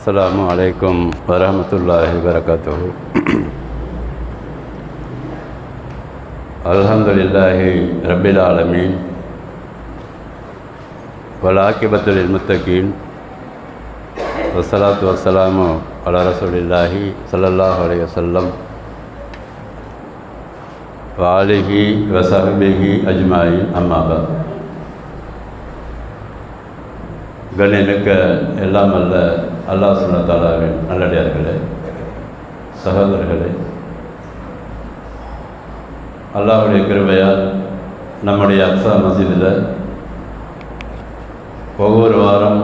السلام عليكم ورحمة الله وبركاته الحمد لله رب العالمين والعاقبة للمتقين والصلاة والسلام على رسول الله صلى الله عليه وسلم وآله وصحبه أجمعين أما بعد கண்ணியமிக்க எல்லாம் அல்ல அல்லாஹ் சுல்லத்தாலாவின் நல்லடியார்களே சகோதரர்களே அல்லாவுடைய கிருபையால் நம்முடைய அப்சா மசீதில் ஒவ்வொரு வாரம்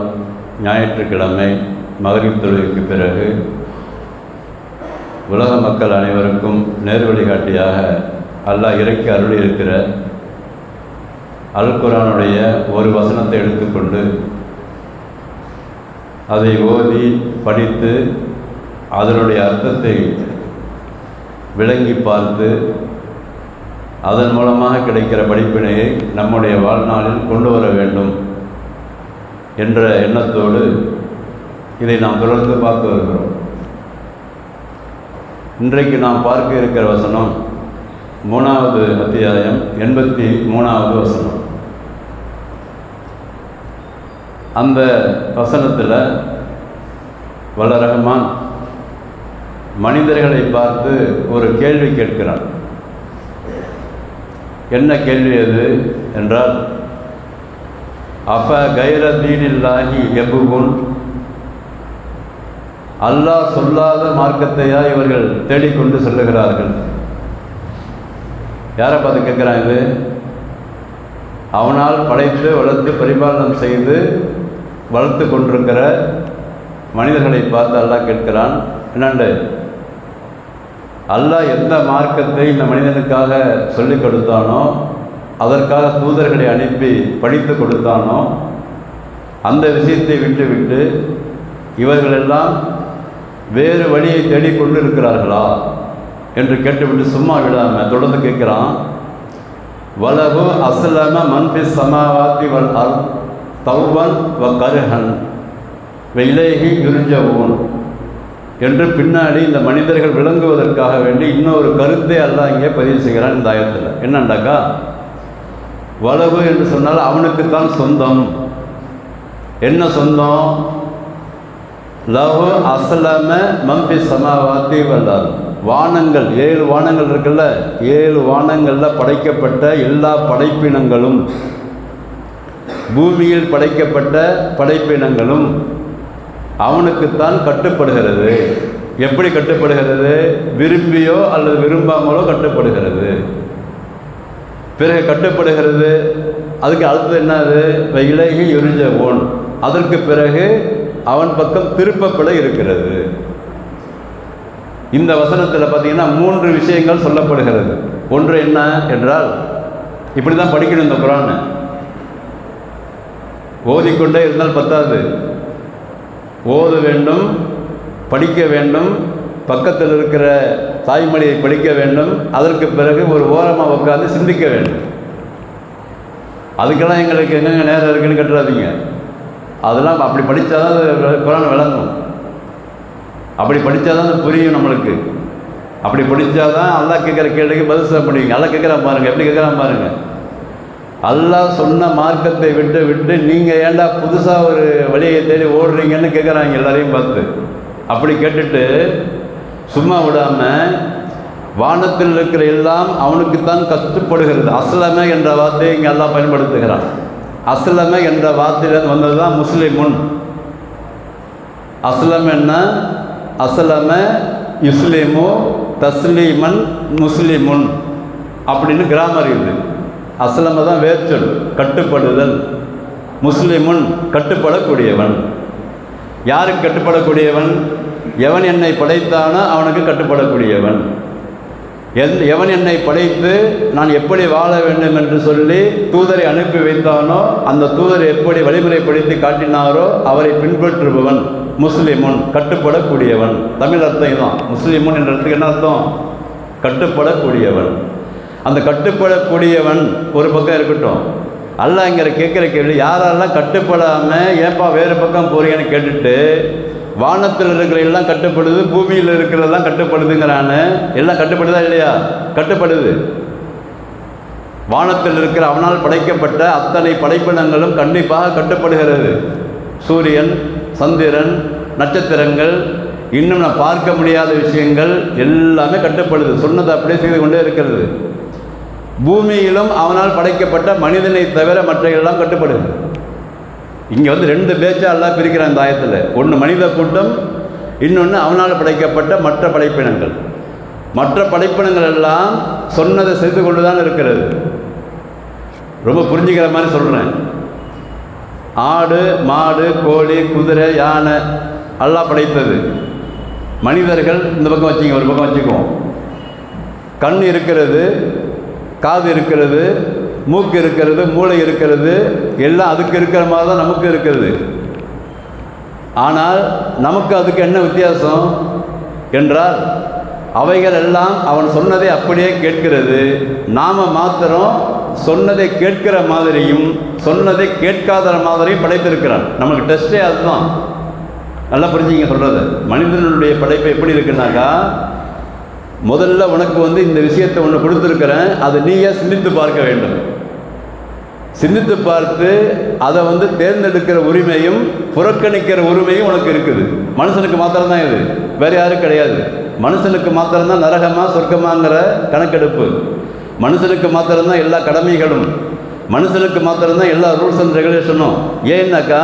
ஞாயிற்றுக்கிழமை மகரிப் தொழுகைக்கு பிறகு உலக மக்கள் அனைவருக்கும் நேர் வழிகாட்டியாக அல்லாஹ் இறக்கி அருளி இருக்கிற அல் குரானுடைய ஒரு வசனத்தை எடுத்துக்கொண்டு அதை ஓதி படித்து அதனுடைய அர்த்தத்தை விளங்கி பார்த்து அதன் மூலமாக கிடைக்கிற படிப்பினையை நம்முடைய வாழ்நாளில் கொண்டு வர வேண்டும் என்ற எண்ணத்தோடு இதை நாம் தொடர்ந்து பார்த்து வருகிறோம். இன்றைக்கு நாம் பார்க்க இருக்கிற வசனம் மூணாவது அத்தியாயம் எண்பத்தி மூணாவது வசனம். அந்த வசனத்தில் வல்ல ரஹ்மான் மனிதர்களை பார்த்து ஒரு கேள்வி கேட்கிறான். என்ன கேள்வி அது என்றால் அஃப கைர தீனில்லாகி எபுகுன் அல்லாஹ் சொல்லாத மார்க்கத்தையா இவர்கள் தேடிக்கொண்டு செல்லுகிறார்கள். யாரை பார்த்து கேட்குறான் இது? அவனால் படைத்து வளர்த்து பரிபாலனம் செய்து வளர்த்து கொண்டிருக்கிற மனிதர்களை பார்த்து அல்லாஹ் கேட்கிறான் என்னண்டு? அல்லாஹ் எந்த மார்க்கத்தை இந்த மனிதனுக்காக சொல்லிக் கொடுத்தானோ அதற்காக தூதர்களை அனுப்பி படித்து கொடுத்தானோ அந்த விஷயத்தை விட்டுவிட்டு இவர்களெல்லாம் வேறு வழியை தேடிக்கொண்டு இருக்கிறார்களா என்று கேட்டுவிட்டு சும்மா விடாமல் தொடர்ந்து கேட்குறான் வலகு அசலம மன்பி சமாவாத்தி வல் அல் தௌவன் வ கருஹன். வெயிலேகி யுரிஞ்சவோன் என்று பின்னாடி இந்த மனிதர்கள் விளங்குவதற்காக வேண்டி இன்னொரு கருத்தை அல்லாஹ் இங்கே பதிவு செய்கிறான் இந்த ஆயத்தில். என்னண்டாக்கா? வளவு என்று சொன்னால் அவனுக்குத்தான் சொந்தம். என்ன சொந்தம்? லவ் அசலம மம்பி சமாவாத்தி வல்லார் வானங்கள் ஏழு வானங்கள் இருக்குல்ல? ஏழு வானங்களில் படைக்கப்பட்ட எல்லா படைப்பினங்களும். பூமியில் படைக்கப்பட்ட படைப்பினங்களும் அவனுக்குத்தான் கட்டுப்படுகிறது. எப்படி கட்டுப்படுகிறது? விரும்பியோ அல்லது விரும்பாமலோ கட்டுப்படுகிறது. பிறகு கட்டுப்படுகிறது. அதுக்கு அடுத்தது என்னது இலகி எரிஞ்ச ஓன். அதற்கு பிறகு அவன் பக்கம் திருப்பப்பட இருக்கிறது. இந்த வசனத்தில் பார்த்தீங்கன்னா மூன்று விஷயங்கள் சொல்லப்படுகிறது. ஒன்று என்ன என்றால் இப்படி தான் படிக்கணும் இந்த குரான். ஓதிக்கொண்டே இருந்தால் பத்தாது. ஓத வேண்டும் படிக்க வேண்டும் பக்கத்தில் இருக்கிற தாய்மொழியை படிக்க வேண்டும் அதற்கு பிறகு ஒரு ஓரமாக உட்காந்து சிந்திக்க வேண்டும். அதுக்கெல்லாம் எங்களுக்கு எங்கெங்க நேரம் இருக்குன்னு கட்டுறாதீங்க. அதெல்லாம் அப்படி படித்தா தான் அது குரான் விளங்கும். அப்படி படித்தா தான் அது புரியும் நம்மளுக்கு. அப்படி படித்தா தான் அல்லா கேட்குற கேள்விக்கு பதில் சொல்ல முடியுங்க அல்லா கேட்குறான் பாருங்கள் எப்படி கேட்குறான் பாருங்கள் அல்லாஹ் சொன்ன மார்க்கத்தை விட்டு விட்டு நீங்கள் ஏன்டா புதுசாக ஒரு வழியை தேடி ஓடுறீங்கன்னு கேட்குறாங்க எல்லாரையும் பார்த்து. அப்படி கேட்டுட்டு சும்மா விடாமல் வானத்தில் இருக்கிற எல்லாம் அவனுக்குத்தான் கஷ்டப்படுகிறது. அசலமே என்ற வார்த்தையை இங்கே எல்லாம் பயன்படுத்துகிறான். அசலமே என்ற வார்த்தையிலிருந்து வந்தது தான் முஸ்லிமுன். அஸ்லம் என்ன? அஸ்லம இஸ்லீமு தஸ்லீமன் முஸ்லிமுன். அப்படின்னு கிராமர் இது. அஸ்லம தான் வேர்ச்சொல் கட்டுப்படுதல். முஸ்லிமுன் கட்டுப்படக்கூடியவன். யாருக்கு கட்டுப்படக்கூடியவன்? எவன் என்னை படைத்தானோ அவனுக்கு கட்டுப்படக்கூடியவன். என் எவன் என்னை படைத்து நான் எப்படி வாழ வேண்டும் என்று சொல்லி தூதரை அனுப்பி வைத்தானோ அந்த தூதரை எப்படி வழிமுறைப்படுத்தி காட்டினாரோ அவரை பின்பற்றுபவன் முஸ்லிமுன் கட்டுப்படக்கூடியவன். தமிழ் அர்த்தம் தான் முஸ்லிமுன் என்ற இடத்துக்கு என்ன அர்த்தம்? கட்டுப்படக்கூடியவன். அந்த கட்டுப்படக்கூடியவன் ஒரு பக்கம் இருக்கட்டும். அல்லாஹ் இங்கே கேட்குற கேள்வி யாரெல்லாம் கட்டுப்படாமல் ஏன்பா வேறு பக்கம் போறீங்கன்னு கேட்டுட்டு வானத்தில் இருக்கிற எல்லாம் கட்டுப்படுது பூமியில் இருக்கிறதெல்லாம் கட்டுப்படுதுங்கிறானு எல்லாம் கட்டுப்படுதா இல்லையா? கட்டுப்படுது. வானத்தில் இருக்கிற அவனால் படைக்கப்பட்ட அத்தனை படைப்பினங்களும் கண்டிப்பாக கட்டுப்படுகிறது. சூரியன் சந்திரன் நட்சத்திரங்கள் இன்னும் நான் பார்க்க முடியாத விஷயங்கள் எல்லாமே கட்டுப்படுது. சொன்னதை அப்படியே செய்து கொண்டே இருக்கிறது. பூமியிலும் அவனால் படைக்கப்பட்ட மனிதனை தவிர மற்ற எல்லாம் கட்டுப்படுது. இங்கே வந்து ரெண்டு பேச்சா எல்லாம் பிரிக்கிறான் இந்த ஆயத்தில். ஒன்று மனித கூட்டம் இன்னொன்று அவனால் படைக்கப்பட்ட மற்ற படைப்பினங்கள். மற்ற படைப்பினங்கள் எல்லாம் சொன்னதை செய்து கொண்டு தான் இருக்கிறது. ரொம்ப புரிஞ்சுக்கிற மாதிரி சொல்கிறேன் ஆடு மாடு கோழி குதிரை யானை எல்லாம் படைத்தது. மனிதர்கள் இந்த பக்கம் வச்சுங்க ஒரு பக்கம் வச்சுக்குவோம். கண் இருக்கிறது காது இருக்கிறது மூக்கு இருக்கிறது மூளை இருக்கிறது எல்லாம் அதுக்கு இருக்கிற மாதிரி தான் நமக்கு இருக்கிறது ஆனால் நமக்கு அதுக்கு என்ன வித்தியாசம் என்றால் அவைகள் எல்லாம் அவன் சொன்னதை அப்படியே கேட்கிறது. நாம் மாத்திரம் சொன்னதை கேட்கிற மாதிரியும் சொன்னதை கேட்காத மாதிரியும் படைத்திருக்கிறான். நமக்கு டெஸ்ட்டே அதுதான். நல்லா புரிஞ்சுங்க சொல்கிறது மனிதனுடைய படைப்பு எப்படி இருக்குன்னாக்கா முதல்ல உனக்கு வந்து இந்த விஷயத்தை ஒன்று கொடுத்துருக்கிறேன். அதை நீயே சிந்தித்து பார்க்க வேண்டும். சிந்தித்து பார்த்து அதை வந்து தேர்ந்தெடுக்கிற உரிமையும் புறக்கணிக்கிற உரிமையும் உனக்கு இருக்குது. மனுஷனுக்கு மாத்திரம்தான் இது. வேறு யாரும் கிடையாது. மனுஷனுக்கு மாத்திரம்தான் நரகமாக சொர்க்கமாங்கிற கணக்கெடுப்பு. மனுஷனுக்கு மாத்திரம்தான் எல்லா கடமைகளும். மனுஷனுக்கு மாத்திரம்தான் எல்லா ரூல்ஸ் அண்ட் ரெகுலேஷனும் ஏன்னாக்கா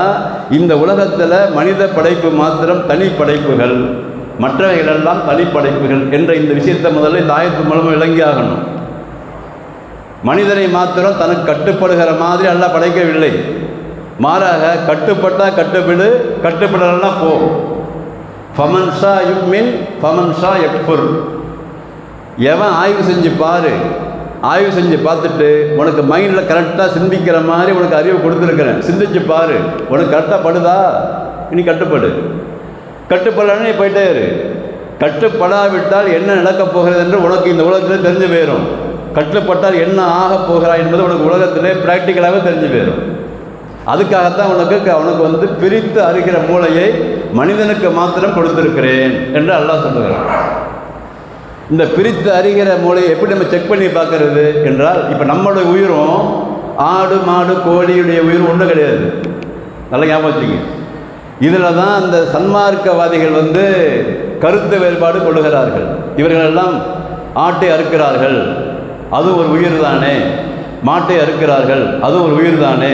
இந்த உலகத்தில் மனித படைப்பு மாத்திரம் தனி படைப்புகள். மற்றவைகளெல்லாம் தனிப்படைப்புகள் என்ற இந்த விஷயத்தை முதல்ல தாயத்து மூலம் விளங்கி ஆகணும் மனிதனை மாத்திரம் தனக்கு கட்டுப்படுகிற மாதிரி எல்லாம் படைக்கவில்லை. மாறாக கட்டுப்பட்டா கட்டுப்பிடு கட்டுப்படலாம் போ. ஃபமன்ஷா ஷா மீன் ஃபமன்ஷா எவன் ஆய்வு செஞ்சு பாரு. ஆய்வு செஞ்சு பார்த்துட்டு உனக்கு மைண்டில் கரெக்டாக சிந்திக்கிற மாதிரி உனக்கு அறிவு கொடுத்துருக்குறேன். சிந்திச்சு பாரு. உனக்கு கரெக்டாக படுதா? இனி கட்டுப்படு. கட்டுப்படலன்னு நீ போயிட்டே இரு. கட்டுப்படாவிட்டால் என்ன நடக்கப் போகிறது என்று உனக்கு இந்த உலகத்தில் தெரிஞ்சு போயிடும் கட்டுப்பட்டால் என்ன ஆகப் போகிறாய் என்பது உனக்கு உலகத்திலே ப்ராக்டிக்கலாகவே தெரிஞ்சு போயிடும் அதுக்காகத்தான் உனக்கு அவனுக்கு வந்து பிரித்து அறிகிற மூளையை மனிதனுக்கு மாத்திரம் கொடுத்திருக்கிறேன் என்று அல்லாஹ் சொல்லுகிறான். இந்த பிரித்து அறிகிற மூளையை எப்படி நம்ம செக் பண்ணி பார்க்கறது என்றால் இப்போ நம்மளுடைய உயிரும் ஆடு மாடு கோழியுடைய உயிர் ஒன்றும் கிடையாது. நல்லா ஞாபகம் வச்சுங்க இதில் தான் அந்த சன்மார்க்கவாதிகள் வந்து கருத்து வேறுபாடு கொள்ளுகிறார்கள். இவர்களெல்லாம் ஆட்டை அறுக்கிறார்கள். அது ஒரு உயிர் தானே மாட்டை அறுக்கிறார்கள். அது ஒரு உயிர் தானே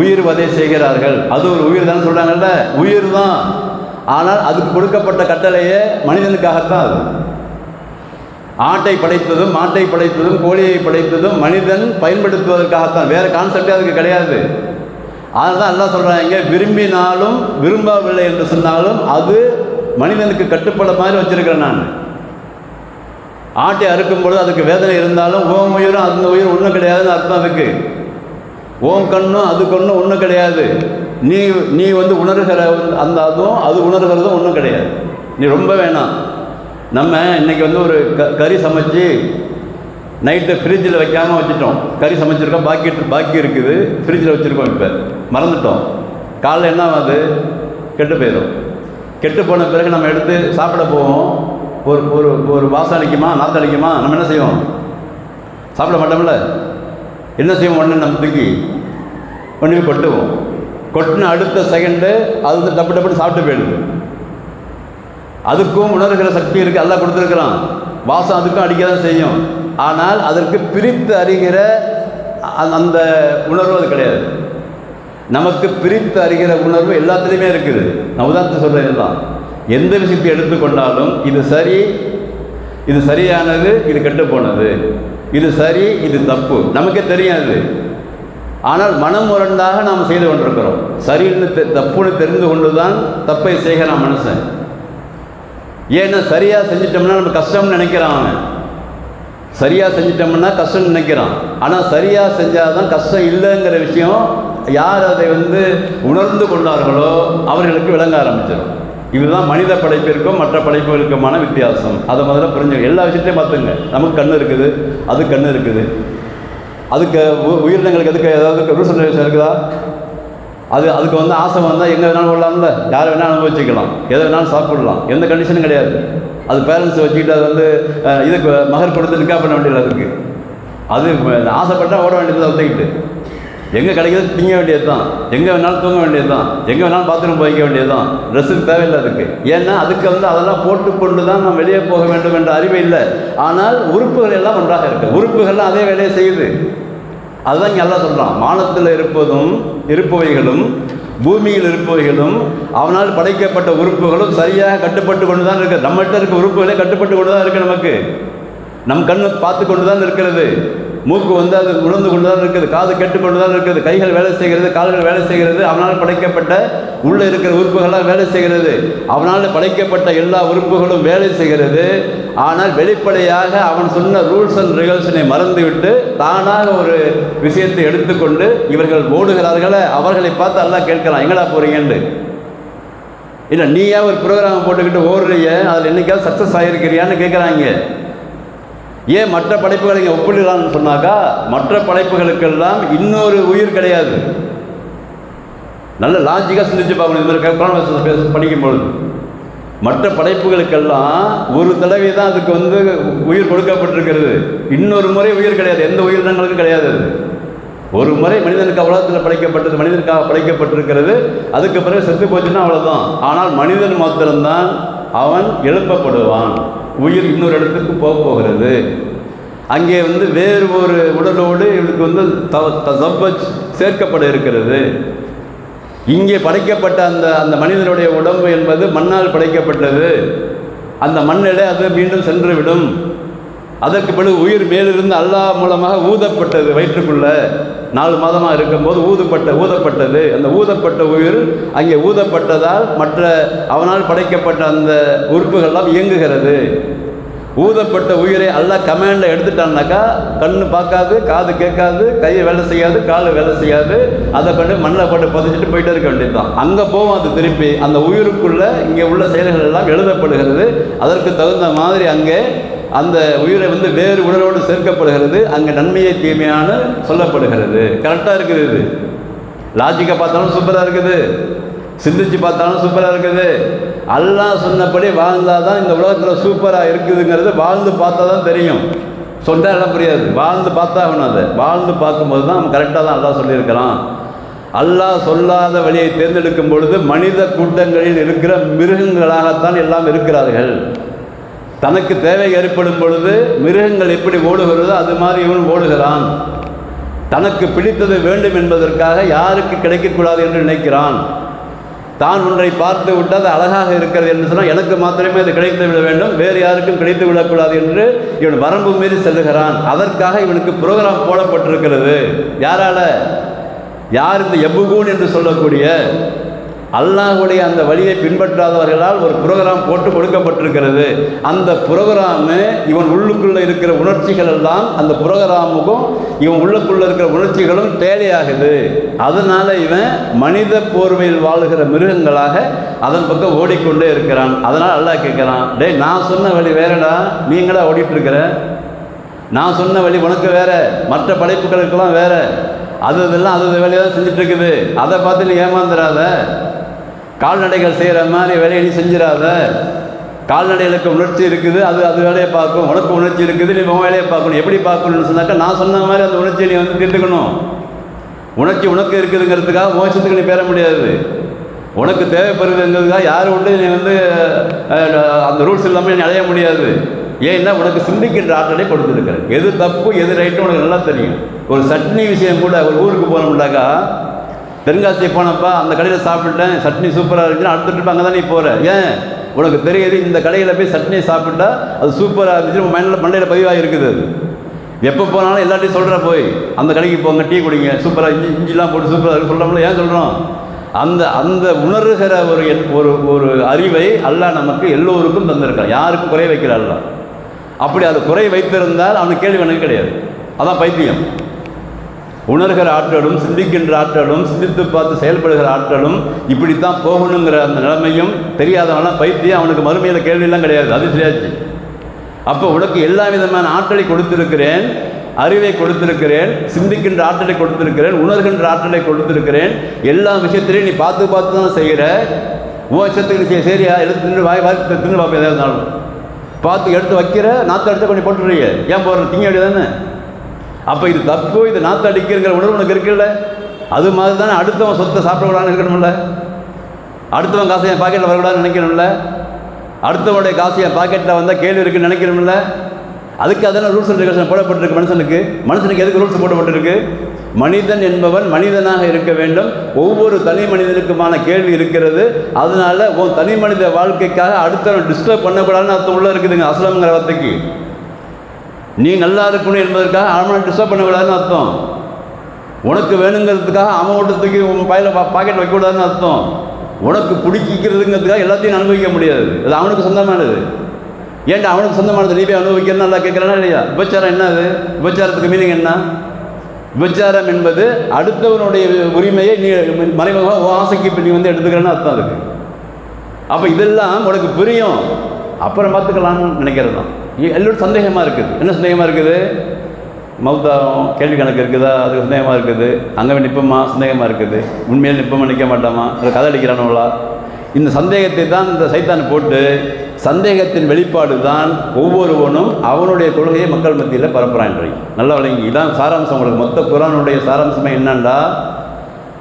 உயிர் வதை செய்கிறார்கள். அது ஒரு உயிர் தானே சொல்கிறாங்கல்ல உயிர் தான் ஆனால் அதுக்கு கொடுக்கப்பட்ட கட்டளையே மனிதனுக்காகத்தான் அது. ஆட்டை படைத்ததும் மாட்டை படைத்ததும் கோழியை படைத்ததும் மனிதன் பயன்படுத்துவதற்காகத்தான். வேறு கான்செப்டே அதுக்கு கிடையாது. அதனால எல்லாம் சொல்கிறாங்க விரும்பினாலும் விரும்பவில்லை என்று சொன்னாலும் அது மனிதனுக்கு கட்டுப்பட மாதிரி வச்சுருக்கிறேன் நான். ஆட்டை அறுக்கும் பொழுது அதுக்கு வேதனை இருந்தாலும் ஓம் உயிரும் அந்த உயிர் ஒன்றும் கிடையாதுன்னு அர்த்தம் அதுக்கு. ஓம் கண்ணும் அது கண்ணும் ஒன்றும் கிடையாது. நீ நீ வந்து உணர்கிற அந்த அதுவும் அது உணர்கிறதும் ஒன்றும் கிடையாது. நீ ரொம்ப வேணாம். நம்ம இன்னைக்கு வந்து ஒரு க கறி சமைச்சு நைட்டு ஃப்ரிட்ஜில் வைக்காமல் வச்சுட்டோம். கறி சமைச்சிருக்கோம் பாக்கி பாக்கி இருக்குது. ஃப்ரிட்ஜில் வச்சுருக்கோம் இப்போ. மறந்துட்டோம். காலைல என்ன ஆகுது கெட்டு போயிடும் கெட்டு போன பிறகு நம்ம எடுத்து சாப்பிட போவோம். ஒரு ஒரு ஒரு வாசம் அடிக்குமா? நாற்று அடிக்குமா? நம்ம என்ன செய்வோம்? சாப்பிட மாட்டோம்ல? என்ன செய்வோம்? ஒன்று நம்ம தூக்கி கொண்டு போய் கொட்டுவோம். கொட்டின அடுத்த செகண்டு அது வந்து டப்பு டப்புன்னு சாப்பிட்டு போயிடுது. அதுக்கும் உணர்கிற சக்தி இருக்குது எல்லாம் கொடுத்துருக்குறான். வாசம் அதுக்கும் அடிக்க தான் செய்யும். ஆனால் அதற்கு பிரித்து அறிகிற அந்த உணர்வு அது கிடையாது. நமக்கு பிரித்து அறிகிற உணர்வு எல்லாத்துலேயுமே இருக்குது. நான் உதாரணத்தை சொல்கிறேன் இதுதான். எந்த விஷயத்தை எடுத்துக்கொண்டாலும் இது சரி இது சரியானது இது கெட்டு போனது இது சரி இது தப்பு. நமக்கே தெரியாது. ஆனால் மனம் முரண்டாக நாம் செய்து கொண்டிருக்கிறோம். சரின்னு தெ- தப்புன்னு தெரிந்து கொண்டு தான் தப்பை செய்கிறான் மனுஷன். ஏன்னா சரியாக செஞ்சிட்டோம்னா நம்ம கஷ்டம்னு நினைக்கிறான் அவன். சரியாக செஞ்சிட்டோம்னா கஷ்டம்னு நினைக்கிறான். ஆனால் சரியாக செஞ்சால் தான் கஷ்டம் இல்லைங்கிற விஷயம் யார் அதை வந்து உணர்ந்து கொண்டார்களோ அவர்களுக்கு விளங்க ஆரம்பிச்சிடும். இதுதான் மனித படைப்பிற்கும் மற்ற படைப்புகளுக்குமான வித்தியாசம். அதை முதல்ல புரிஞ்சுங்க எல்லா விஷயத்தையும் பார்த்துங்க. நமக்கு கண் இருக்குது அது கண் இருக்குது. அதுக்கு உ- உயிரினங்களுக்கு எதுக்கு ஏதாவது ரூல்ஸ் அண்ட் இருக்குதா? அது அதுக்கு வந்து ஆசை வந்தால் எங்கே வேணாலும் விடலாம்ல யார் வேணாலும் அனுபவிச்சுக்கலாம். எதை வேணாலும் சாப்பிடலாம். எந்த கண்டிஷனும் கிடையாது. அது பேரண்ட்ஸ் வச்சுக்கிட்டு அது வந்து இதுக்கு மகர் கொடுத்து நிக்கா பண்ண வேண்டியது அதுக்கு அது ஆசைப்பட்டால் ஓட வேண்டியது வந்துக்கிட்டு எங்கே கிடைக்கிறது திங்க வேண்டியது தான் எங்கே வேணாலும் தூங்க வேண்டியது தான் எங்கே வேணாலும் பாத்ரூம் போய்க்க வேண்டியது தான் ட்ரெஸ்ஸுக்கு தேவையில்லை அதுக்கு. ஏன்னா அதுக்கு வந்து அதெல்லாம் போட்டுக்கொண்டு தான் நாம் வெளியே போக வேண்டும் என்ற அறிவு இல்லை. ஆனால் உறுப்புகள் எல்லாம் ஒன்றாக இருக்குது உறுப்புகள்லாம் அதே வேலையை செய்யுது. அதுதான் இங்கே எல்லாம் சொல்கிறான் மானத்தில் இருப்பதும் இருப்பவைகளும் பூமியில் இருப்பவைகளும் அவனால் படைக்கப்பட்ட உறுப்புகளும் சரியாக கட்டுப்பட்டு கொண்டு தான் இருக்குது நம்மகிட்ட இருக்க உறுப்புகளே கட்டுப்பட்டு கொண்டு தான் இருக்குது நமக்கு. நம் கண்ணு பார்த்து கொண்டு தான் இருக்கிறது. மூக்கு வந்து அது உணர்ந்து கொண்டு தான் இருக்குது. காது கெட்டு கொண்டு தான் இருக்குது. கைகள் வேலை செய்கிறது கால்கள் வேலை செய்கிறது. அவனால் படைக்கப்பட்ட உள்ளே இருக்கிற உறுப்புகள்லாம் வேலை செய்கிறது. அவனால் படைக்கப்பட்ட எல்லா உறுப்புகளும் வேலை செய்கிறது. ஆனால் வெளிப்படையாக அவன் சொன்ன ரூல்ஸ் அண்ட் ரெகுலேஷனை மறந்துவிட்டு தானாக ஒரு விஷயத்தை எடுத்துக்கொண்டு இவர்கள் ஓடுகிறார்களே அவர்களை பார்த்து எல்லாம் கேட்கிறான் எங்கடா போகிறீங்கன்னு இல்லை நீயா ஒரு ப்ரோக்ராம் போட்டுக்கிட்டு ஓடுறீங்க அதில் என்னைக்காவது சக்ஸஸ் ஆகிருக்கிறியான்னு கேட்குறாங்க. ஏன் மற்ற படைப்புகளை இங்கே ஒப்பிடலாம்னு சொன்னாக்கா மற்ற படைப்புகளுக்கெல்லாம் இன்னொரு உயிர் கிடையாது. நல்ல லாஜிக்காக சிந்திச்சு பார்க்கணும். இது மாதிரி குரான் வசனத்தை படிக்கும் பொழுது மற்ற படைப்புகளுக்கெல்லாம் ஒரு தடவை தான் அதுக்கு வந்து உயிர் கொடுக்கப்பட்டிருக்கிறது. இன்னொரு முறை உயிர் கிடையாது. எந்த உயிரினங்களுக்கும் கிடையாது அது. ஒரு முறை மனிதனுக்கு உலகத்தில் படைக்கப்பட்டது மனிதனுக்காக படைக்கப்பட்டிருக்கிறது. அதுக்கு பிறகு செத்து போச்சுன்னா அவ்வளோதான் ஆனால் மனிதன் மாத்திரம்தான் அவன் எழுப்பப்படுவான். உயிர் இன்னொரு இடத்துக்கு போக போகிறது. அங்கே வந்து வேறு ஒரு உடலோடு இவளுக்கு வந்து த தசப்பச் சேர்க்கப்பட இருக்கிறது. இங்கே படைக்கப்பட்ட அந்த அந்த மனிதனுடைய உடம்பு என்பது மண்ணால் படைக்கப்பட்டது. அந்த மண்ணிலே அது மீண்டும் சென்றுவிடும் அதற்கு பிறகு உயிர் மேலிருந்து அல்லாஹ் மூலமாக ஊதப்பட்டது வயிற்றுக்குள்ள நாலு மாதமாக இருக்கும்போது ஊதப்பட்ட ஊதப்பட்டது. அந்த ஊதப்பட்ட உயிர் அங்கே ஊதப்பட்டதால் மற்ற அவனால் படைக்கப்பட்ட அந்த உறுப்புகள்லாம் இயங்குகிறது. ஊதப்பட்ட உயிரை எல்லாம் கமாண்டில் எடுத்துட்டான்னாக்கா கண்ணு பார்க்காது காது கேட்காது கையை வேலை செய்யாது கால் வேலை செய்யாது. அதை கொண்டு மண்ணில் போட்டு புதைச்சிட்டு போயிட்டே இருக்க வேண்டியதுதான். அங்கே போவோம் அது திருப்பி. அந்த உயிருக்குள்ளே இங்கே உள்ள செயல்கள் எல்லாம் எழுதப்படுகிறது. அதற்கு தகுந்த மாதிரி அங்கே அந்த உயிரை வந்து வேறு உடலோடு சேர்க்கப்படுகிறது அங்கே நன்மையை தீமையான சொல்லப்படுகிறது. கரெக்டாக இருக்குது இது. லாஜிக்கை பார்த்தாலும் சூப்பராக இருக்குது. சிந்திச்சு பார்த்தாலும் சூப்பராக இருக்குது. அல்லாஹ் சொன்னபடி வாழ்ந்தால் தான் இந்த உலகத்தில் சூப்பராக இருக்குதுங்கிறது வாழ்ந்து பார்த்தா தான் தெரியும். சொன்னால் எல்லாம் புரியாது. வாழ்ந்து பார்த்தாகணும் அதை. வாழ்ந்து பார்க்கும்போது தான் நம்ம கரெக்டாக தான் அல்லா சொல்லியிருக்கிறான். அல்லாஹ் சொல்லாத வழியை தேர்ந்தெடுக்கும் பொழுது மனித கூட்டங்களில் இருக்கிற மிருகங்களாகத்தான் எல்லாம் இருக்கிறார்கள். தனக்கு தேவை ஏற்படும் பொழுது மிருகங்கள் எப்படி ஓடுகிறதோ அது மாதிரி இவன் ஓடுகிறான். தனக்கு பிடித்தது வேண்டும் என்பதற்காக யாருக்கு கிடைக்கக்கூடாது என்று நினைக்கிறான். தான் ஒன்றை பார்த்து விட்டு அது அழகாக இருக்கிறது என்று சொன்னால் எனக்கு மாத்திரமே அது கிடைத்து விட வேண்டும் வேறு யாருக்கும் கிடைத்து விடக்கூடாது என்று இவன் வரம்பு மீறி செல்லுகிறான். அதற்காக இவனுக்கு புரோகிராம் போடப்பட்டிருக்கிறது. யாரால? யார் இந்த எபுகூன் என்று சொல்லக்கூடிய அல்லாஹுடைய அந்த வழியை பின்பற்றாதவர்களால் ஒரு புரோகிராம் போட்டு கொடுக்கப்பட்டிருக்கிறது. அந்த புரோகிராமு இவன் உள்ளுக்குள்ளே இருக்கிற உணர்ச்சிகள் எல்லாம் அந்த புரோகிராமுக்கும் இவன் உள்ளுக்குள்ளே இருக்கிற உணர்ச்சிகளும் தேவையாகுது. அதனால் இவன் மனித போர்வையில் வாழுகிற மிருகங்களாக அதன் பக்கம் ஓடிக்கொண்டே இருக்கிறான். அதனால் அல்லாஹ் கேட்குறான் டேய் நான் சொன்ன வழி வேறடா நீங்களா ஓடிட்டுருக்கிற? நான் சொன்ன வழி உனக்கு வேற மற்ற படைப்புகளுக்கெல்லாம் வேற. அது இதெல்லாம் அது வேலையாக செஞ்சுட்டு இருக்குது. அதை பார்த்து நீ ஏமாந்துடாத கால்நடைகள் செய்கிற மாதிரி வேலையை நீ செஞ்சிடாத. கால்நடைகளுக்கு உணர்ச்சி இருக்குது அது அது வேலையை பார்க்கும். உனக்கு உணர்ச்சி இருக்குது நீ உன் வேலையை பார்க்கணும். எப்படி பார்க்கணும்னு சொன்னாக்கா நான் சொன்ன மாதிரி அந்த உணர்ச்சியை நீ வந்து திட்டுக்கணும் உணர்ச்சி உனக்கு இருக்குதுங்கிறதுக்காக மோசத்துக்கு நீ பெற முடியாது. உனக்கு தேவைப்படுதுங்கிறதுக்காக யார் உண்டு நீ வந்து அந்த ரூல்ஸ் இல்லாமல் நீ அடைய முடியாது. ஏன்னா உனக்கு சிந்திக்கின்ற ஆற்றலை கொடுத்துருக்கிறேன் எது தப்பு எது ரைட்டு உனக்கு நல்லா தெரியும். ஒரு சட்னி விஷயம் கூட ஒரு ஊருக்கு போனோம்னாக்கா தென்காசி போனப்பா அந்த கடையில் சாப்பிட்டேன். சட்னி சூப்பராக இருந்துச்சுன்னா அடுத்த ட்ரிப் அங்கே தான் நீ போகிற ஏன்? உனக்கு தெரியுது இந்த கடையில் போய் சட்னி சாப்பிட்டா அது சூப்பராக இருந்துச்சு மண்ணில் மண்டையில் பதிவாக இருக்குது. அது எப்போ போனாலும் எல்லாத்தையும் சொல்கிற போய் அந்த கடைக்கு போங்க டீ குடிங்க சூப்பராக இஞ்சி இஞ்சிலாம் போட்டு சூப்பராக இருக்கு சொல்கிறோம்ல ஏன் சொல்கிறோம் அந்த அந்த உணர்கிற ஒரு ஒரு ஒரு அறிவை அல்லாஹ் நமக்கு எல்லோருக்கும் தந்திருக்கான் யாருக்கும் குறை வைக்கிறாள் அப்படி அது குறை வைத்திருந்தால் அவனுக்கு கேள்வி எனக்கு கிடையாது. அதான் பைத்தியம். உணர்கிற ஆற்றலும் சிந்திக்கின்ற ஆற்றலும் சிந்தித்து பார்த்து செயல்படுகிற ஆற்றலும் இப்படித்தான் போகணுங்கிற அந்த நிலைமையும் தெரியாதவனா பைத்தியம் அவனுக்கு மறுமையில் கேள்வியெல்லாம் கிடையாது. அது சரியாச்சு. அப்போ உனக்கு எல்லா விதமான ஆற்றலை கொடுத்திருக்கிறேன் அறிவை கொடுத்திருக்கிறேன் சிந்திக்கின்ற ஆற்றலை கொடுத்திருக்கிறேன் உணர்கின்ற ஆற்றலை கொடுத்திருக்கிறேன். எல்லா விஷயத்திலையும் நீ பார்த்து பார்த்து தான் செய்கிற. உன் இஷ்டத்துக்கு நீ சரியா? எடுத்து தின்னு வாய் வாய் தின்னு பார்ப்பேன் எதாவது இருந்தாலும். பார்த்து எடுத்து வைக்கிற நாற்று எடுத்து கொஞ்சம் போட்டுறீங்க ஏன் போடுற? திங்க வேண்டியதானே அப்போ இது தப்பு இது நாற்று அடிக்கிறங்கிற உணர்வு உனக்கு இருக்குல்ல? அது மாதிரி தானே அடுத்தவன் சொத்தை சாப்பிடக்கூடாதுன்னு இருக்கணும்ல? அடுத்தவன் காசை என் பாக்கெட்டில் வரக்கூடாதுன்னு நினைக்கணும்ல? அடுத்தவனுடைய காசு என் பாக்கெட்டில் வந்தால் கேள்வி இருக்குன்னு நினைக்கணும்ல? அதுக்கு அதெல்லாம் ரூல்ஸ் அண்ட் ரெகுலேஷன் போடப்பட்டிருக்கு மனுஷனுக்கு. மனுஷனுக்கு எதுக்கு ரூல்ஸ் போடப்பட்டிருக்கு? மனிதன் என்பவன் மனிதனாக இருக்க வேண்டும். ஒவ்வொரு தனி மனிதனுக்குமான கேள்வி இருக்கிறது. அதனால உன் தனி மனித வாழ்க்கைக்காக அடுத்தவன் டிஸ்டர்ப் பண்ணக்கூடாதுன்னு அர்த்தம் உள்ளே இருக்குதுங்க அசலம்ங்கிற வார்த்தைக்கு. நீ நல்லா இருக்கணும் என்பதற்காக அவனை டிஸ்டர்ப் பண்ணக்கூடாதுன்னு அர்த்தம். உனக்கு வேணுங்கிறதுக்காக அவன் ஓட்டத்துக்கு உன் பா பாக்கெட் வைக்கக்கூடாதுன்னு அர்த்தம். உனக்கு பிடிக்கிறதுங்கிறதுக்காக எல்லாத்தையும் அனுபவிக்க முடியாது. அது அவனுக்கு சொந்தமானது. ஏன்டா அவனுக்கு சொந்தமானது? நீ போய் அனுபவிக்கணும்னு நல்லா கேட்குறானா இல்லையா? விபச்சாரம் என்ன அது? விபச்சாரத்துக்கு மீனிங் என்ன? விபச்சாரம் என்பது அடுத்தவனுடைய உரிமையை நீ மறைமுகமாக உன் ஆசைக்கு இப்போ நீ வந்து எடுத்துக்கிறேன்னு அர்த்தம் அதுக்கு. அப்போ இதெல்லாம் உனக்கு புரியும். அப்புறம் பார்த்துக்கலாம்னு நினைக்கிறது தான் எல்லோரும் சந்தேகமாக இருக்குது. என்ன சந்தேகமாக இருக்குது? மௌத்தாகும் கேள்வி கணக்கு இருக்குதா? அது சந்தேகமாக இருக்குது. அங்கே நிற்போமா சந்தேகமாக இருக்குது. உண்மையில் நிற்போமா நிற்க மாட்டோமா? அது கதை அடிக்கிறானுங்களா இந்த சந்தேகத்தை தான் இந்த சைத்தான் போட்டு சந்தேகத்தின் வெளிப்பாடு தான் ஒவ்வொருவனும் அவனுடைய கொள்கையை மக்கள் மத்தியில் பரப்புகிறான் நல்லா விளங்கி இதான் சாராம்சம் உங்களுக்கு. மொத்த குரானுடைய சாராம்சமே என்னன்னா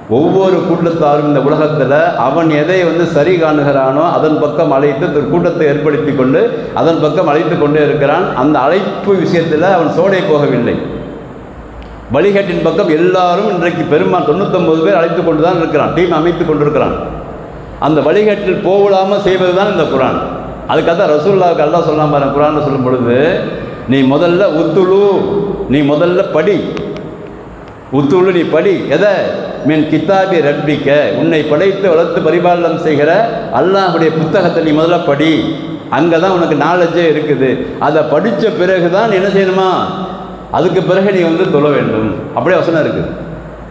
ஒவ்வொரு கூட்டத்தாரும் இந்த உலகத்தில் அவன் எதை வந்து சரி காணுகிறானோ அதன் பக்கம் அழைத்து ஒரு கூட்டத்தை ஏற்படுத்தி கொண்டு அதன் பக்கம் அழைத்து கொண்டே இருக்கிறான். அந்த அழைப்பு விஷயத்தில் அவன் சோடை போகவில்லை. வழிகாட்டின் பக்கம் எல்லாரும் இன்றைக்கு பெருமாள் தொண்ணூத்தொம்பது பேர் அழைத்து கொண்டு தான் இருக்கிறான். டீம் அமைத்து கொண்டிருக்கிறான். அந்த வழிகாட்டில் போகலாமல் செய்வது தான் இந்த குரான். அதுக்காக தான் ரசூல்லாவுக்கு அல்லா சொல்லாம குரான் சொல்லும் பொழுது நீ முதல்ல உத்துழு நீ முதல்ல படி. உத்துழு நீ படி எதை? மின் கித்தாபி ரப்பிக்க. உன்னை படைத்து வளர்த்து பரிபாலனம் செய்கிற அல்லாஹுடைய புத்தகத்தை நீ முதல்ல படி. அங்கே தான் உனக்கு நாலேஜே இருக்குது. அதை படித்த பிறகு தான் நீ என்ன செய்யணுமா? அதுக்கு பிறகு நீ வந்து தொழ வேண்டும். அப்படியே வசனம் இருக்குது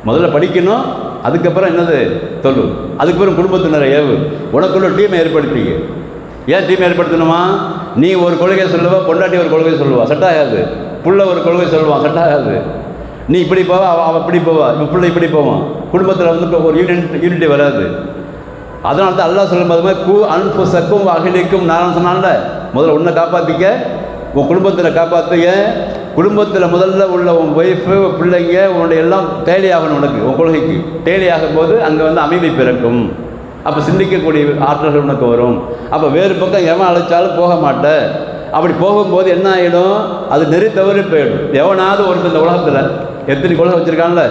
முதல்ல படிக்கணும் அதுக்கப்புறம் என்னது? தொழு. அதுக்கப்புறம் குடும்பத்தினர் குடும்பத்தினரை ஏவு. உனக்குள்ள டீமை ஏற்படுத்திக்க. ஏன் டீம் ஏற்படுத்தணுமா? நீ ஒரு கொள்கை சொல்லுவா பொண்டாட்டி ஒரு கொள்கை சொல்லுவா. செட் ஆகாது. புள்ள ஒரு கொள்கை சொல்லுவான் செட் ஆகாது. நீ இப்படி போவா அவள் அவள் இப்படி போவா இப்போ பிள்ளை இப்படி போவான். குடும்பத்தில் வந்து ஒரு யூனிட் யூனிட்டி வராது. அதனால தான் அல்லாஹ் சொல்லும் போது கு அன்பு சக்கும் அகிலிக்கும் நான் சொன்னான்ல? முதல்ல உன்னை காப்பாற்றிக்க உன் குடும்பத்தில் காப்பாற்றுங்க குடும்பத்தில் முதல்ல உள்ள உன் ஒய்ஃபு பிள்ளைங்க உன்னுடைய எல்லாம் தேலியாகணும் உனக்கு உன் கொள்கைக்கு. தேலியாகும் போது அங்கே வந்து அமைதி பிறக்கும். அப்போ சிந்திக்கக்கூடிய ஆற்றல்கள் உனக்கு வரும். அப்போ வேறு பக்கம் எவன் அழைச்சாலும் போக மாட்ட. அப்படி போகும்போது என்ன ஆகிடும் அது நெறி தவறி போயிடும். எவனாவது ஒருத்தர் இந்த உலகத்தில் எத்தனை கொள்கை வச்சுருக்கான்ல?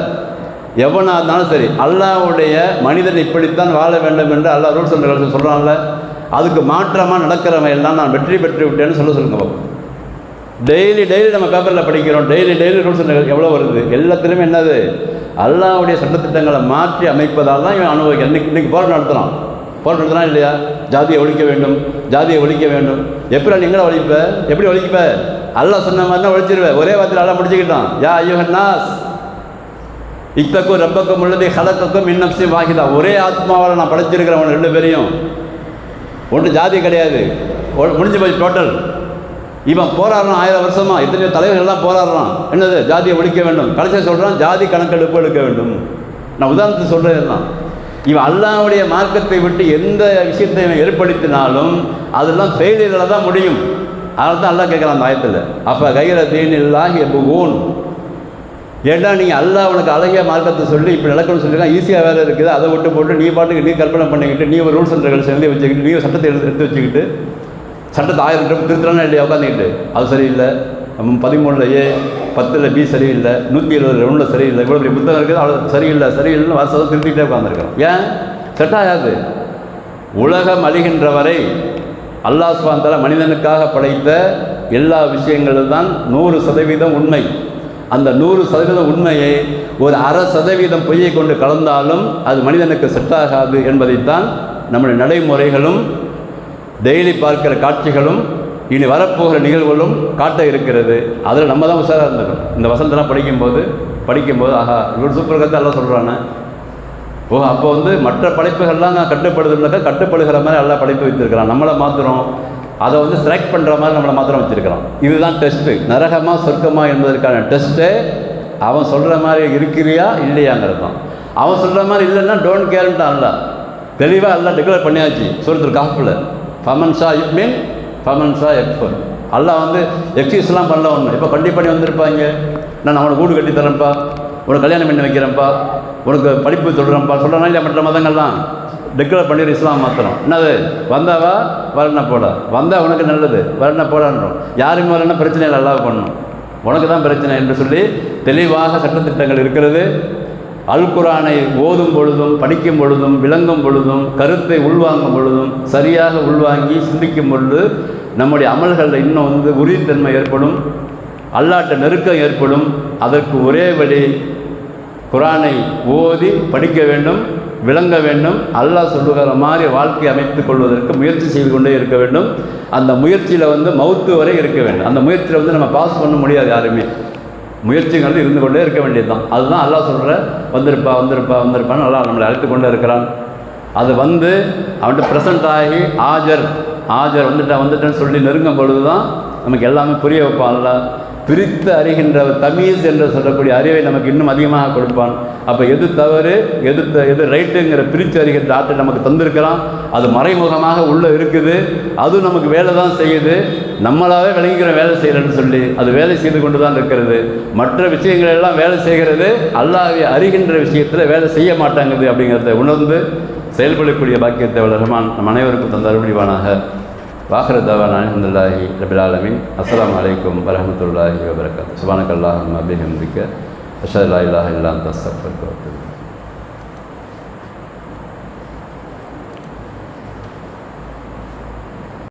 எவனாக இருந்தாலும் சரி அல்லாஹ்வுடைய மனிதன் இப்படித்தான் வாழ வேண்டும் என்று அல்லாஹ் ரூல்ஸ் அண்ட் சொல்கிறான்ல அதுக்கு மாற்றமாக நடக்கிறவன் எல்லாம் நான் வெற்றி பெற்று விட்டேன்னு சொல்ல சொல்லுங்க பாப்போம். டெய்லி டெய்லி நம்ம பேப்பரில் படிக்கிறோம். டெய்லி டெய்லி ரூல்ஸ் எவ்வளோ வருது? எல்லாத்துலேயுமே என்னது? அல்லாஹ்வுடைய சட்டத்திட்டங்களை மாற்றி அமைப்பதால் தான் இவன் அனுபவிக்க இன்னைக்கு இன்றைக்கி போராட்டம் நடத்துகிறான் போராட்டம் நடத்துகிறான் இல்லையா? ஜாதியை ஒழிக்க வேண்டும் ஜாதியை ஒழிக்க வேண்டும். எப்படி நீ எங்களை ஒழிப்ப? எப்படி ஒழிப்ப? அல்லா சொன்ன மாதிரி தான் ஒழிச்சிருவேன். ஒரே வார்த்தையில் அல்லாஹ் முடிச்சுக்கிட்டான். யா ஐயோஹன் இத்தக்கும் ரப்பக்கும் உள்ளது ஹலக்கக்கும் மின்னப்சி வாகிதா ஒரே ஆத்மாவால் நான் படைச்சிருக்கிறேன் ரெண்டு பேரையும். ஒன்று ஜாதி கிடையாது. முடிஞ்சு போய் டோட்டல் இவன் போராடுறான் ஆயிரம் வருஷமா. எத்தனையோ தலைவர்கள்லாம் போராடுறான். என்னது? ஜாதியை ஒழிக்க வேண்டும். கடைசியாக சொல்கிறான் ஜாதி கணக்கெடுப்பு எடுக்க வேண்டும். நான் உதாரணத்துக்கு சொல்கிறது தான் இவன் அல்லாவுடைய மார்க்கத்தை விட்டு எந்த விஷயத்தை இவன் ஏற்படுத்தினாலும் அதெல்லாம் ஃபெயிலியரில் தான் முடியும். அதை தான் அல்லா கேட்குறான் அந்த ஆயத்தில். அப்போ கையில் தீன் இல்லாஹி எப்புகூன் ஏன்னா நீங்கள் அல்லா உனக்கு அழகிய மார்க்கத்தை சொல்லி இப்படி நடக்கணும்னு சொல்லிக்கலாம் ஈஸியாக வேலை இருக்குது. அதை விட்டு போட்டு நீ பாட்டுக்கு நீ கற்பனை பண்ணிக்கிட்டு நீ ஒரு ரூல்ஸ் அண்ட் ரெகுலேஷன் எழுதி வச்சுக்கிட்டு நீ சட்டத்தை எடுத்து எடுத்து வச்சுக்கிட்டு சட்டத்தை ஆயிரம் ட்ரிப் திருத்தலான்னு இல்லையா உட்காந்துக்கிட்டு அது சரியில்லை. நம்ம பதிமூணில் ஏ பத்தில் பி சரியில்லை. நூற்றி எழுபது ரெண்டில் சரியில்லை. இவ்வளோ பெரிய புத்தகம் இருக்குது. அவ்வளோ சரியில்லை சரியில்லைன்னு வருஷம் திருத்திக்கிட்டே உட்காந்துருக்கோம் ஏன்? செட் ஆகாது. உலகம் அழிகின்ற வரை அல்லாஹ் சுபாந்தால மனிதனுக்காக படைத்த எல்லா விஷயங்களும் தான் நூறு சதவீதம் உண்மை. அந்த நூறு சதவீதம் உண்மையை ஒரு அரை சதவீதம் பொய்யை கொண்டு கலந்தாலும் அது மனிதனுக்கு செட்டாகாது என்பதைத்தான் நம்முடைய நடைமுறைகளும் டெய்லி பார்க்கிற காட்சிகளும் இனி வரப்போகிற நிகழ்வுகளும் காட்ட இருக்கிறது. அதில் நம்ம தான் உஷாராக இருந்தோம் இந்த வசந்தெல்லாம் படிக்கும்போது படிக்கும்போது ஆஹா இவர் சூப்பர் கதை எல்லாம் சொல்கிறானே ஓ அப்போ வந்து மற்ற படைப்புகள்லாம் நான் கட்டுப்படுதுனாக்கா கட்டுப்படுகிற மாதிரி எல்லா படைப்பு வைத்திருக்கிறான். நம்மளை மாத்திரம் அதை வந்து செலக்ட் பண்ணுற மாதிரி நம்மளை மாத்திரம் வச்சுருக்கிறோம் இதுதான் டெஸ்ட்டு நரகமா சொர்க்கமாக என்பதற்கான டெஸ்ட்டு அவன் சொல்கிற மாதிரி இருக்கிறியா இல்லையாங்கிறது தான் அவன் சொல்கிற மாதிரி இல்லைன்னா டோன்ட் கேர்ன்ட்டான் அல்ல தெளிவாக எல்லாம் டிக்ளேர் பண்ணியாச்சு. சூரத்தில் காப்பில் ஃபமன் ஷா மீன் ஃபமன் ஷா எக்ஃபர் எல்லாம் வந்து எக்ஸைஸ்லாம் பண்ணல ஒன்று இப்போ கண்டிப்பாக பண்ணி வந்திருப்பாங்க. நான் அவனுக்கு வீடு கட்டி தரேன்ப்பா உனக்கு கல்யாணம் பண்ணி வைக்கிறேன்ப்பா. உனக்கு படிப்பு சொல்கிறேன்ப்பா சொல்கிறனா இல்லை மற்ற மதங்கள்லாம். டிக்ளேர் பண்ணிடு இஸ்லாம் மாத்திரம் என்னது? வந்தாவா? வரணும் போட. வந்தால் உனக்கு நல்லது. வரணும் போடான்றோம். யாருமே வரலன்னா பிரச்சனை இல்லை அல்லாஹ் பண்ணணும் உனக்கு தான் பிரச்சனை என்று சொல்லி தெளிவாக சட்டத்திட்டங்கள் இருக்கிறது. அல் குரானை ஓதும் பொழுதும் படிக்கும் பொழுதும் விளங்கும் பொழுதும் கருத்தை உள்வாங்கும் பொழுதும் சரியாக உள்வாங்கி சிந்திக்கும் பொழுது நம்முடைய அமல்களில் இன்னும் வந்து உறுதித்தன்மை ஏற்படும். அல்லாட்ட நெருக்கம் ஏற்படும். அதற்கு ஒரே வழி குரானை ஓதி படிக்க வேண்டும் விளங்க வேண்டும் அல்லாஹ் சொல்லுகிற மாதிரி வாழ்க்கை அமைத்து கொள்வதற்கு முயற்சி செய்து கொண்டே இருக்க வேண்டும். அந்த முயற்சியில் வந்து மவுத்து வரை இருக்க வேண்டும். அந்த முயற்சியில் வந்து நம்ம பாஸ் பண்ண முடியாது யாருமே. முயற்சிகள் இருந்து கொண்டே இருக்க வேண்டியதுதான். அதுதான் அல்லாஹ் சொல்கிற வந்திருப்பா வந்திருப்பா வந்திருப்பான்னு அல்லாஹ் நம்மளை அழைத்து கொண்டே இருக்கிறான். அது வந்து அவன்கிட்ட ப்ரெசண்ட் ஆகி ஆஜர் ஆஜர் வந்துட்டான் வந்துட்டேன்னு சொல்லி நெருங்கும் பொழுது தான் நமக்கு எல்லாமே புரிய வைப்பான் அல்லாஹ். பிரித்து அறிகின்ற தமீஸ் என்று சொல்லக்கூடிய அறிவை நமக்கு இன்னும் அதிகமாக கொடுப்பான். அப்போ எது தவறு எது த- எது ரைட்டுங்கிற பிரித்து அறிகின்ற ஆற்றல் நமக்கு தந்திருக்கிறான் அது மறைமுகமாக உள்ளே இருக்குது. அது நமக்கு வேலை தான் செய்யுது. நம்மளாவே விளங்கிக்கிற வேலை செய்கிறேன்னு சொல்லி அது வேலை செய்து கொண்டு தான் இருக்கிறது. மற்ற விஷயங்களெல்லாம் வேலை செய்கிறது. அல்லாவை அறிகின்ற விஷயத்தில் வேலை செய்ய மாட்டாங்குது அப்படிங்கிறத உணர்ந்து செயல்படக்கூடிய பாக்கியத்தை வளரமான் நம் அனைவருக்கும் தந்த அருள்புரிவானாக வாஹர தவான் அலமதுல்லாஹி ரபில் ஆலமின் அஸ்ஸலாமு அலைக்கும் வரஹமத்துல்லாஹி வபரகாத் சுபானக்கல்லாஹ் அபிஹம்திக்க அஷல்லா இல்லாஹ் இல்லாந்த தஸ்தஃபர்